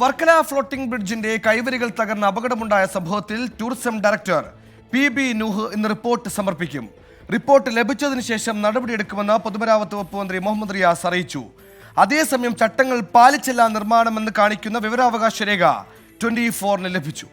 Varkala floating ബ്രിഡ്ജിന്റെ കൈവരികൾ തകർന്ന അപകടമുണ്ടായ സംഭവത്തിൽ tourism director P B Nooh ഇന്ന് റിപ്പോർട്ട് സമർപ്പിക്കും. റിപ്പോർട്ട് ലഭിച്ചതിന് ശേഷം നടപടിയെടുക്കുമെന്ന് പൊതുമരാമത്ത് വകുപ്പ് മന്ത്രി മുഹമ്മദ് റിയാസ് അറിയിച്ചു. അതേസമയം ചട്ടങ്ങൾ പാലിച്ചില്ല നിർമ്മാണമെന്ന് കാണിക്കുന്ന വിവരാവകാശ രേഖ ട്വന്റി ഫോറിന് ലഭിച്ചു.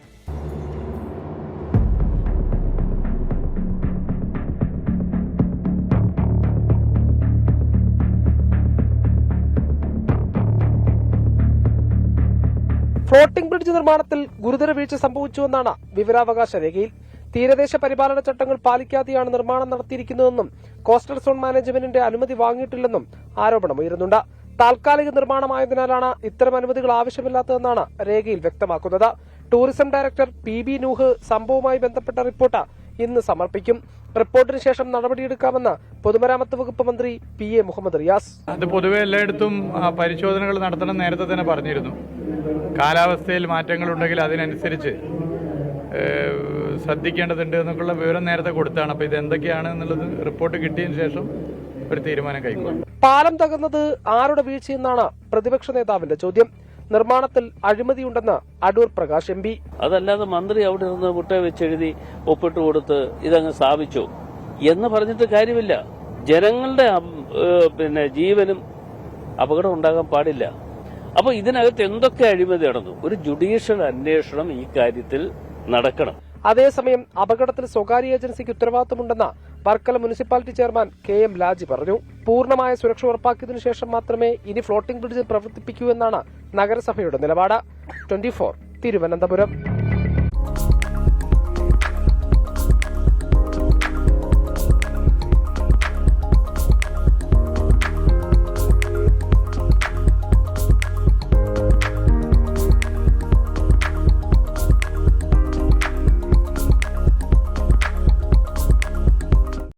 ഫ്ലോട്ടിംഗ് ബ്രിഡ്ജ് നിർമ്മാണത്തിൽ ഗുരുതര വീഴ്ച സംഭവിച്ചുവെന്നാണ് വിവരാവകാശ രേഖയിൽ. തീരദേശ പരിപാലന ചട്ടങ്ങൾ പാലിക്കാതെയാണ് നിർമ്മാണം നടത്തിയിരിക്കുന്നതെന്നും കോസ്റ്റൽ സോൺ മാനേജ്മെന്റിന്റെ അനുമതി വാങ്ങിയിട്ടില്ലെന്നും ആരോപണമുയരുന്നുണ്ട് താൽക്കാലിക നിർമ്മാണമായതിനാലാണ് ഇത്തരം അനുമതികൾ ആവശ്യമില്ലാത്തതെന്നാണ് രേഖയിൽ വ്യക്തമാക്കുന്നത്. Tourism director P B Nooh സംഭവവുമായി ബന്ധപ്പെട്ട റിപ്പോർട്ട് ഇന്ന് സമർപ്പിക്കും. റിപ്പോർട്ടിന് ശേഷം നടപടിയെടുക്കാമെന്ന് പൊതുമരാമത്ത് വകുപ്പ് മന്ത്രി പി എ മുഹമ്മദ് റിയാസ്. അത് പൊതുവെ എല്ലായിടത്തും പരിശോധനകൾ നടത്തണം നേരത്തെ തന്നെ പറഞ്ഞിരുന്നു. കാലാവസ്ഥയിൽ മാറ്റങ്ങളുണ്ടെങ്കിൽ അതിനനുസരിച്ച് ശ്രദ്ധിക്കേണ്ടതുണ്ട് എന്നൊക്കെയുള്ള വിവരം നേരത്തെ കൊടുത്താണ്. അപ്പോൾ ഇത് എന്തൊക്കെയാണ് എന്നുള്ളത് റിപ്പോർട്ട് കിട്ടിയതിന് ശേഷം ഒരു തീരുമാനം കൈക്കൊള്ളും. പാലം തകർന്നത് ആരുടെ വീഴ്ചയെന്നാണ് പ്രതിപക്ഷ നേതാവിന്റെ ചോദ്യം. നിർമ്മാണത്തിൽ അഴിമതിയുണ്ടെന്ന് അടൂർ പ്രകാശ് എം പി. അതല്ലാതെ മന്ത്രി അവിടെ നിന്ന് മുട്ട വെച്ചെഴുതി ഒപ്പിട്ട് കൊടുത്ത് ഇതങ്ങ് സ്ഥാപിച്ചു എന്ന് പറഞ്ഞിട്ട് കാര്യമില്ല. ജനങ്ങളുടെ പിന്നെ ജീവനും അപകടം ഉണ്ടാകാൻ പാടില്ല. അപ്പൊ ഇതിനകത്ത് എന്തൊക്കെ അഴിമതി നടന്നു? ഒരു ജുഡീഷ്യൽ അന്വേഷണം ഈ കാര്യത്തിൽ നടക്കണം. അതേസമയം അപകടത്തിൽ സ്വകാര്യ ഏജൻസിക്ക് ഉത്തരവാദിത്തമുണ്ടെന്ന് Varkala municipality chairman K M Laji പറഞ്ഞു. പൂർണമായ സുരക്ഷ ഉറപ്പാക്കിയതിനു ശേഷം മാത്രമേ ഇനി ഫ്ലോട്ടിംഗ് ബ്രിഡ്ജ് പ്രവർത്തിപ്പിക്കൂ എന്നാണ് നഗരസഭയുടെ നിലപാട്. ട്വന്റി തിരുവനന്തപുരം.